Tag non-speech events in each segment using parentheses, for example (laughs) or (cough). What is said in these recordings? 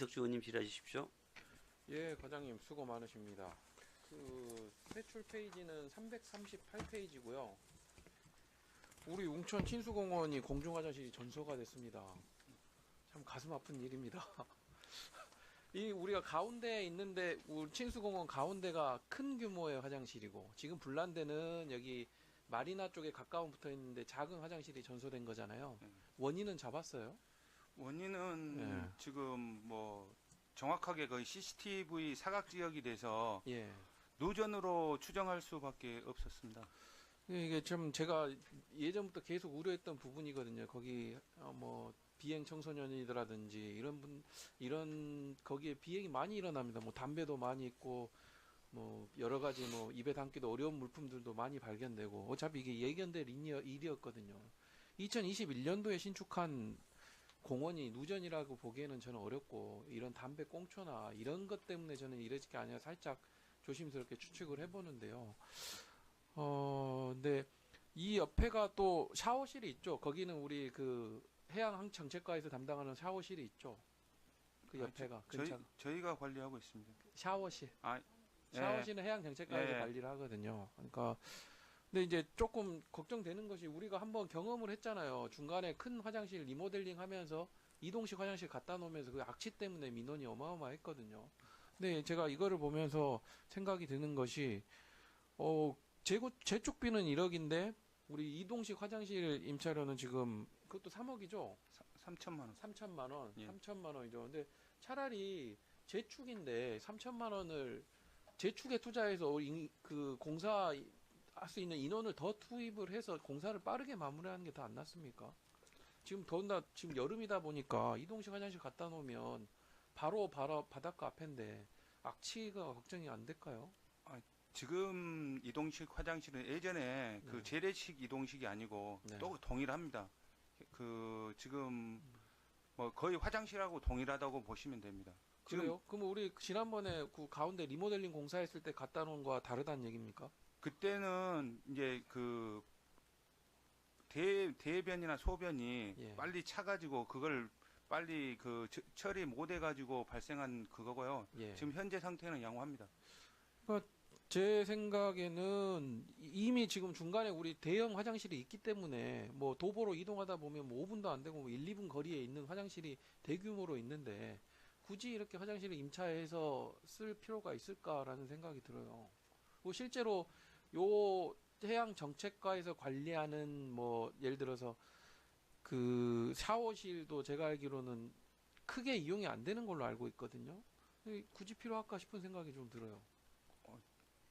이석주 의원님 질의하십시오. 예, 과장님 수고 많으십니다. 그 세출 페이지는 338페이지고요. 우리 웅천 친수공원이 공중 화장실이 전소가 됐습니다. 참 가슴 아픈 일입니다. (laughs) 이 우리가 가운데에 있는데 우리 친수공원 가운데가 큰 규모의 화장실이고 지금 불난데는 여기 마리나 쪽에 가까운 붙어 있는데 작은 화장실이 전소된 거잖아요. 네. 원인은 잡았어요? 원인은 네. 지금 뭐 정확하게 거의 CCTV 사각 지역이 돼서 예. 누전으로 추정할 수밖에 없었습니다. 이게 좀 제가 예전부터 계속 우려했던 부분이거든요. 거기 어, 뭐 비행 청소년이라든지 이런 분 이런 거기에 비행이 많이 일어납니다. 뭐 담배도 많이 있고 뭐 여러 가지 뭐 입에 담기도 어려운 물품들도 많이 발견되고 어차피 이게 예견될 일이었- 일이었거든요. 2021년도에 신축한 공원이 누전이라고 보기에는 저는 어렵고 이런 담배 꽁초나 이런 것 때문에 저는 이러지 게 아니라 살짝 조심스럽게 추측을 해보는데요. 어, 근데 이 옆에가 또 샤워실이 있죠. 거기는 우리 그 해양정책과에서 담당하는 샤워실이 있죠. 그 옆에가 아, 저희 근처 저희가 관리하고 있습니다. 샤워실. 아, 샤워실은 해양정책과에서 예. 관리를 하거든요. 그러니까 근데 이제 조금 걱정되는 것이 우리가 한번 경험을 했잖아요. 중간에 큰 화장실 리모델링 하면서 이동식 화장실 갖다 놓으면서 그 악취 때문에 민원이 어마어마했거든요. 근데 제가 이거를 보면서 생각이 드는 것이 어 재고 재축비는 1억인데 우리 이동식 화장실 임차료는 지금 그것도 3억이죠. 3천만 원. 3천만 원, 예. 3천만 원이죠. 근데 차라리 재축인데 3천만 원을 재축에 투자해서 이- 그 공사 할 수 있는 인원을 더 투입을 해서 공사를 빠르게 마무리하는 게 더 안 낫습니까? 지금 더군다나 지금 여름이다 보니까 이동식 화장실 갖다 놓으면 바로 바로 바닷가 앞인데 악취가 걱정이 안 될까요? 지금 이동식 화장실은 예전에 그 네. 재래식 이동식이 아니고 네. 또 동일합니다. 그 지금 뭐 거의 화장실하고 동일하다고 보시면 됩니다. 그래요? 그럼 우리 지난번에 그 가운데 리모델링 공사했을 때 갖다 놓은 거와 다르다는 얘기입니까? 그때는 이제 그 대, 대변이나 소변이 예. 빨리 차가지고 그걸 빨리 그 처- 처리 못 해가지고 발생한 그거고요. 예. 지금 현재 상태는 양호합니다. 제 생각에는 이미 지금 중간에 우리 대형 화장실이 있기 때문에 뭐 도보로 이동하다 보면 뭐 5분도 안 되고 뭐 1, 2분 거리에 있는 화장실이 대규모로 있는데 굳이 이렇게 화장실을 임차해서 쓸 필요가 있을까라는 생각이 들어요. 뭐 실제로 요 해양 정책과에서 관리하는 뭐 예를 들어서 그 샤워실도 제가 알기로는 크게 이용이 안 되는 걸로 알고 있거든요. 굳이 필요할까 싶은 생각이 좀 들어요.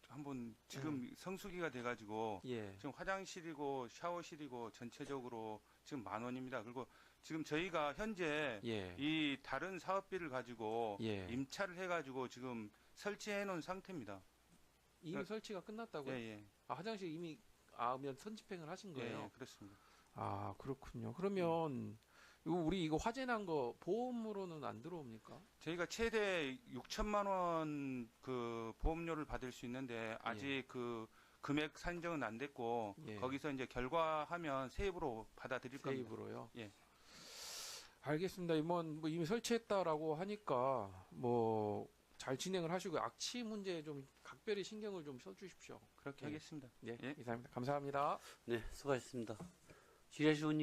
한번 지금 네. 성수기가 돼가지고 예. 지금 화장실이고 샤워실이고 전체적으로 지금 만 원입니다. 그리고 지금 저희가 현재 예. 이 다른 사업비를 가지고 예. 임차를 해가지고 지금 설치해 놓은 상태입니다. 이미 그- 설치가 끝났다고요? 예, 예. 아, 화장실 이미 아면 선집행을 하신 예, 거예요? 예, 그렇습니다. 아 그렇군요. 그러면 이거 우리 이거 화재 난 거 보험으로는 안 들어옵니까? 저희가 최대 6천만 원 그 보험료를 받을 수 있는데 아직 그 금액 산정은 안 됐고 예. 거기서 이제 결과하면 세입으로 받아들일 겁니다. 세입으로요. 예. 알겠습니다. 이번 뭐 이미 설치했다라고 하니까 뭐 잘 진행을 하시고 악취 문제에 좀 각별히 신경을 좀 써주십시오. 그렇게 예. 하겠습니다. 예, 예. 이상입니다. 감사합니다. 네, 수고하셨습니다. 의원님